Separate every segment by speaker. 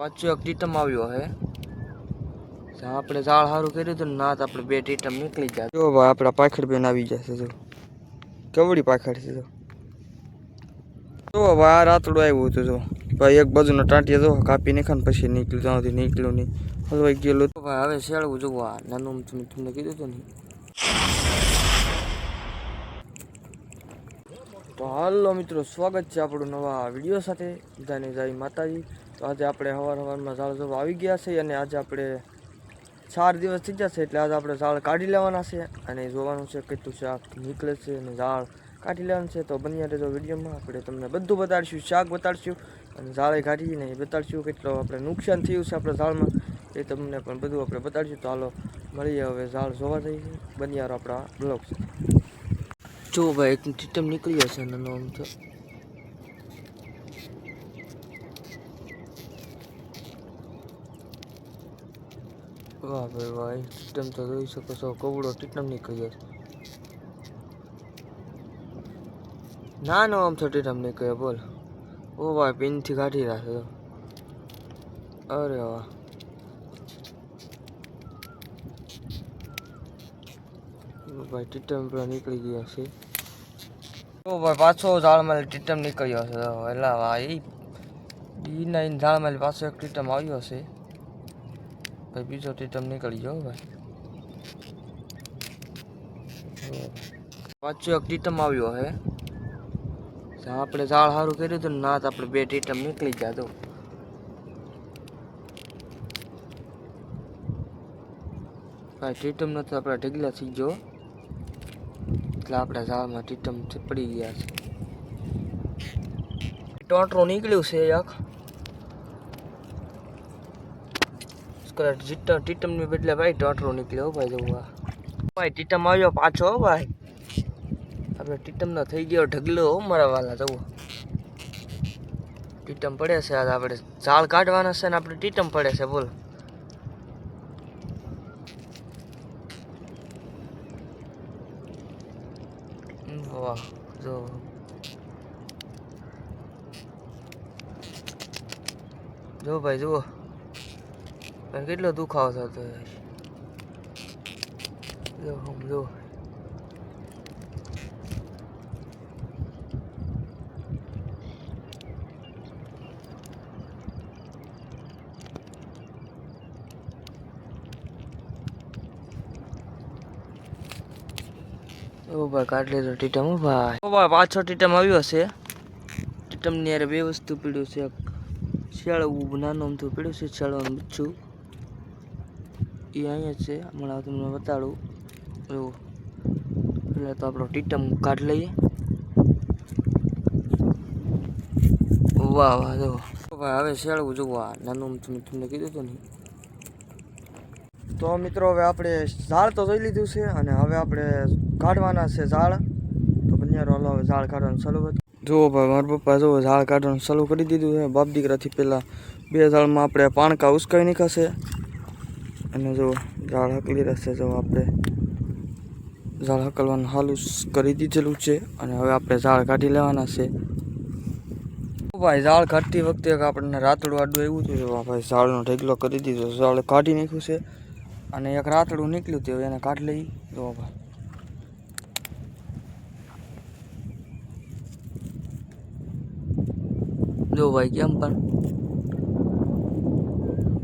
Speaker 1: પાછું એક ટીટમ આવ્યો હે જ્યાં આપણે ઝાડ સારું કર્યું હતું ને ના તો આપણે બે ટીટમ નીકળી જાય જો ભાઈ આપણા પાખડ બેન આવી જશે જો કેવડી પાખડ છે જો જો ભાઈ આ રાતડું આવ્યું હતું જો ભાઈ એક બાજુનો ટાંટિયા જો કાપી નાખ્યા ને પછી નીકળ્યું ત્યાંથી નીકળ્યું નહીં હલવાઈ ગયેલું તો ભાઈ હવે શેળવું જોવું આ નાનું તમે તમને કીધું હતું ને તો હાલો મિત્રો સ્વાગત છે આપણું નવા વીડિયો સાથે બધાને જય માતાજી તો આજે આપણે સવાર સવારમાં ઝાડ જોવા આવી ગયા છે અને આજે આપણે ચાર દિવસ થઈ જશે એટલે આજે આપણે ઝાડ કાઢી લેવાના છે અને જોવાનું છે કેટલું શાક નીકળે છે અને ઝાડ કાઢી લેવાનું છે તો બન્યા રહેજો વિડીયોમાં. આપણે તમને બધું બતાડીશું, શાક બતાડીશું અને ઝાડે કાઢીને એ બતાડીશું કેટલો આપણે નુકસાન થયું છે આપણા ઝાડમાં. એ તમને પણ બધું આપણે બતાડીશું. તો હાલો, મળીએ હવે ઝાડ જોવા જઈએ. બન્યા આપણા બ્લોગ છે જો ભાઈ, એક ટીટમ નીકળી જશે નાનો આમ તો વાહ ભાઈ વાહ આઈટમ તો જોઈ શકો છો, કવડો ટીટમ નીકળ્યો નાનો આમ તો ટીટમ નીકળ્યો, બોલ. ઓ ભાઈ, પિનથી કાઢી રાખે અરે વાહ. ભાઈ ટીટમ પેલો નીકળી ગયો છે. ઓ ભાઈ, પાછો ઝાડમાં ટીટમ નીકળ્યો છે. એટલે ભાઈ ડીના ઈન ઝાડમાં પાછો એક ટીટમ આવ્યો છે. ભાઈ બીજો ટીટમ નીકળી ગયો ભાઈ પાછો એક ટીટમ આવ્યો હે આપણે ઝાડ સારું કર્યું હતું ના તો આપણે બે ટીટમ નીકળી ગયા તો ભાઈ ટીટમ નથી આપણા ઢગલા થઈ ગયો એટલે આપણા ઝાડમાં ટીટમ પડી ગયા છે ટોટરો નીકળ્યું છે એક જીટા ટીટમની બદલે ભાઈ ટોટરો નીકળ્યો ભાઈ જવું. ભાઈ, ટીટમ આવ્યો પાછો ભાઈ. આપણે ટીટમનો થઈ ગયો ઢગલો મારા વાલા જવું ટીટમ પડે છે આજ આપણે ઝાડ કાઢવાના છે ને આપણે ટીટમ પડે છે, બોલ. વાહ, જો. જો ભાઈ, જુઓ. પણ કેટલો દુખાવો થતો જો ઓ ભાઈ કાઢ લીધો ટીટમ હો ભાઈ ઓ ભાઈ પાછો ટીટમ આવ્યો છે ટીટમની યાર બે વસ્તુ પીડ્યું છે શિયાળું નાનું અમથું પીડ્યું છે શિયાળો બચ્ચું એ અહીંયા છે. હમણાં તમને બતાડું. એવું એટલે તો આપણો ટીટમ કાઢ લઈએ. વાહ વાહ જો ભાઈ હવે શેળવું જોવું. આ નાનું તમે તમને કીધું હતું ને. તો મિત્રો, હવે આપણે ઝાડ તો જોઈ લીધું છે અને હવે આપણે કાઢવાના છે ઝાડ. તો બન્યારો, હાલો હવે ઝાડ કાઢવાનું ચાલુ હતું જુઓ ભાઈ, મારા પપ્પા જુઓ, ઝાડ કાઢવાનું ચાલુ કરી દીધું છે. બાપ દીકરાથી પહેલાં બે ઝાડમાં આપણે પાણકા ઉસકાવી નીકળશે અને જો ઝાડ હકલી રહેશે, જો આપણે ઝાડ હકલવાનું હાલું કરી દીધેલું છે અને હવે આપણે ઝાડ કાઢી લેવાના છે. ભાઈ, ઝાડ કાઢતી વખતે આપણને રાતડું આડું એવું હતું, જો ભાઈ ઝાડનો ઢગલો કરી દીધો, ઝાડ કાઢી નાખ્યું છે અને એક રાતડું નીકળ્યું હતું, એને કાઢી લઈ, જો ભાઈ. જો ભાઈ, કેમ પણ?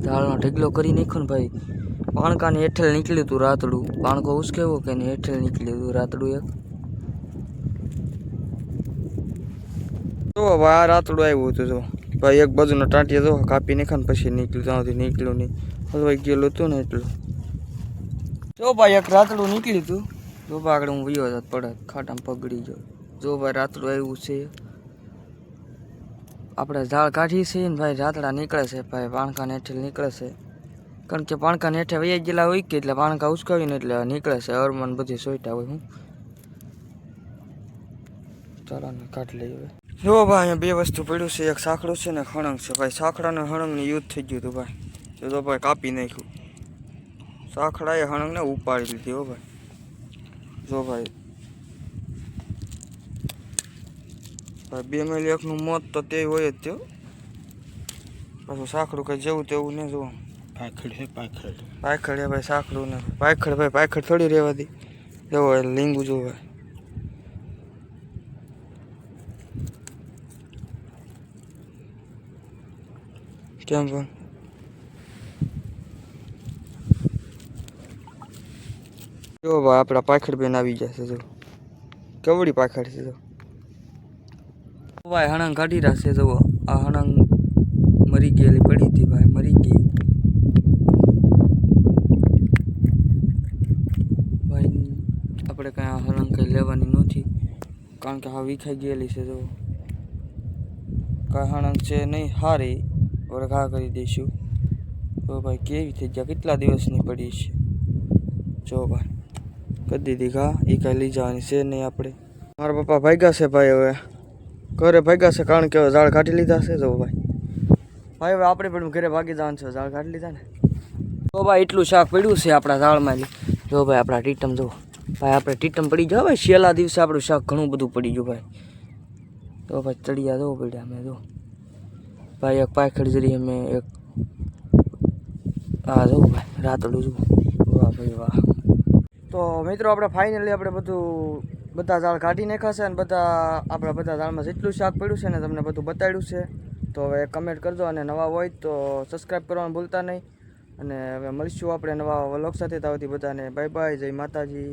Speaker 1: ઝાડનો ઢગલો કરી નાખ્યો ને ભાઈ. પાણકાને હેઠળ નીકળ્યું હતું રાતડું. પાણકો ઉસકેવો કે એની હેઠળ નીકળ્યું હતું રાતડું એક? જો આ રાતડું આવ્યું હતું જો. ભાઈ એક બાજુનો ટાંટિયા જો કાપી નાખ્યો ને પછી નીકળ્યું. ત્યાંથી નીકળ્યું નહીં. હલવાઈ ગયેલું હતું ને એટલું. જો ભાઈ એક રાતડું નીકળ્યું હતું જો ભાઈ આગળ હું વયો પડે. ખાટામાં પગડી ગયો જો ભાઈ રાતડું આવ્યું છે. આપણે ઝાડ કાઢીએ છીએ ને ભાઈ રાતડા નીકળે છે, ભાઈ પાણકા નેઠે નીકળે છે. કારણ કે પાણકા નેઠે વૈયા ગયેલા હોય કે એટલે પાણકા ઉચકાવીને એટલે નીકળે છે અરમાન બધી સોઈટા હોય હું. ચાલો ને કાઢી લઈએ હવે. જો ભાઈ અહીંયા બે વસ્તુ પડ્યું છે, એક સાંકડું છે ને ખણંગ છે. ભાઈ સાંકડા અને હણંગનું યુદ્ધ થઈ ગયું હતું ભાઈ. તો ભાઈ કાપી નાખ્યું. સાંકડાએ હણંગને ઉપાડી લીધી હો ભાઈ. જો ભાઈ બે મેલ એકનું મોત તો તે હોય જ થયો. પાછું સાંકડું કંઈ જેવું તેવું નહીં જોવા
Speaker 2: પાખડ હે પાખડ.
Speaker 1: પાયખડ હે ભાઈ સાંકડું ને પાયખડ ભાઈ પાયખડ થોડી રહેવાતી જવો એટલે લીંબુ જોવે. કેમ પણ જો ભાઈ આપણા પાખડ બેન આવી જશે જો કેવડી પાખડ છે જો ભાઈ હણંગ કાઢી રાખશે જુઓ. આ હણંગ મરી ગયેલી પડી હતી ભાઈ, મરી ગઈ. ભાઈ, આપણે કાંઈ આ હણંગ કંઈ લેવાની નથી, કારણ કે હા વિખાઈ ગયેલી છે, જુઓ. કાંઈ હણંગ છે નહીં, હારી. આપણે ઘા કરી દઈશું. તો ભાઈ, કેવી થઈ ગયા? કેટલા દિવસની પડી છે? જો ભાઈ, કરી દીધી ઘા. એ કાંઈ લઈ જવાની છે નહીં આપણે. મારા પપ્પા ભાગ્યા છે ભાઈ હવે. ઘરે ભાગ્યા છે, કારણ કે ઝાડ કાઢી લીધા છે, જો ભાઈ. ભાઈ, હવે આપણે પણ ઘરે ભાગી જવાનું છે, ઝાડ કાઢી લીધા ને. તો ભાઈ, એટલું શાક પડ્યું છે આપણા ઝાડમાં જો ભાઈ, આપણા ટીટમ, જો. ભાઈ, આપણે ટીટમ પડી જાવ ભાઈ, છેલ્લા દિવસે આપણું શાક ઘણું બધું પડી ગયું ભાઈ. તો ભાઈ, ચડિયા જો પડ્યા અમે, જો. ભાઈ, એક પાખડ જરી અમે, એક હા જો ભાઈ, રાતડું જો. વાહ ભાઈ, વાહ. તો મિત્રો, આપણે ફાઇનલી આપણે બધું બધા ઝાડ કાઢી નાખાશે અને બધા, આપણા બધા ઝાડમાં જેટલું શાક પડ્યું છે ને તમને બધું બતાડ્યું છે. તો હવે કમેન્ટ કરજો અને નવા હોય તો સબસ્ક્રાઈબ કરવાનું ભૂલતા નહીં. અને હવે મળીશું આપણે નવા વ્લોગ સાથે. તાવથી બધાને બાય બાય જય માતાજી.